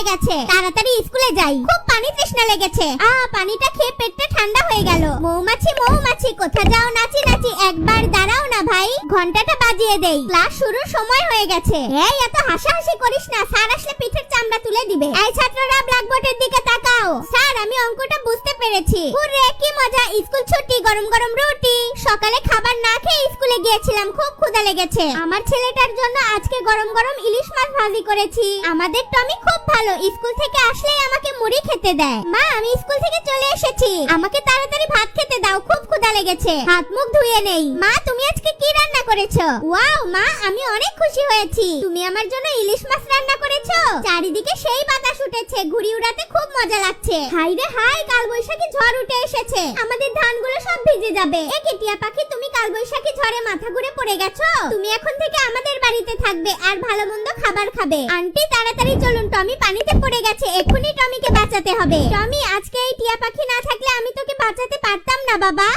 গেছে। তাড়াতাড়ি স্কুলে যাই। খুব পানি তৃষ্ণা লেগেছে। আ, পানিটা খেয়ে পেটটা ঠান্ডা হয়ে গেল। মৌমাছি মৌমাছি, কোথা যাও, নাচি নাচি। একবার দাঁড়াও না ভাই, ঘন্টাটা বাজিয়ে দেই। ক্লাস শুরুর সময় হয়ে গেছে। এই, এত হাসাহাসি করিস না। স্যার আসলে পিঠের চামড়া তুলে দিবে। এই ছাত্ররা ব্ল্যাকবোর্ডের অঙ্কটা বুঝতে পেরেছি। হুররে কি মজা! স্কুল ছুটি, গরম গরম রুটি। সকালে খাবার না খেয়ে স্কুলে গিয়েছিলাম, খুব ক্ষুধা লেগেছে। আমার ছেলেটার জন্য আজকে গরম গরম ইলিশ মাছ ভাজি করেছি। আমাদের টমি খুব ভালো, স্কুল থেকে আসলেই আমাকে মুড়ি খেতে দেয়। মা, আমি স্কুল থেকে চলে এসেছি। আমাকে তাড়াতাড়ি ভাত খেতে দাও, খুব ক্ষুধা লেগেছে। হাত মুখ ধুয়ে নেই। মা, তুমি আজকে কি রান্না করেছ? ওয়াও, মা, আমি অনেক খুশি হয়েছি। তুমি আমার জন্য ইলিশ মাছ রান্না করেছ? চারিদিকে সেই বাতাস উঠেছে। ঘুড়ি উড়াতে খুব মজা লাগছে। হাই রে হাই কাল বৈশাখী ঝড় উঠে এসেছে। আমাদের ধানগুলো সব ভিজে যাবে। এ কেটিয়া পাখি, তুমি কাল বৈশাখী ঝড়ে মাথা ঘুরে পড়ে গেছো? তুমি এখন থেকে আমাদের বাড়িতে থাকবে আর ভালো মন্দ খাবার খাবে। আন্টি, তাড়াতাড়ি চলুন, টমি পানিতে পড়ে গেছে। এক্ষুনি টমিকে বাঁচাতে হবে। টমি, আজকে এই টিয়া পাখি না থাকলে আমি তোকে বাঁচাতে পারতাম না, বাবা।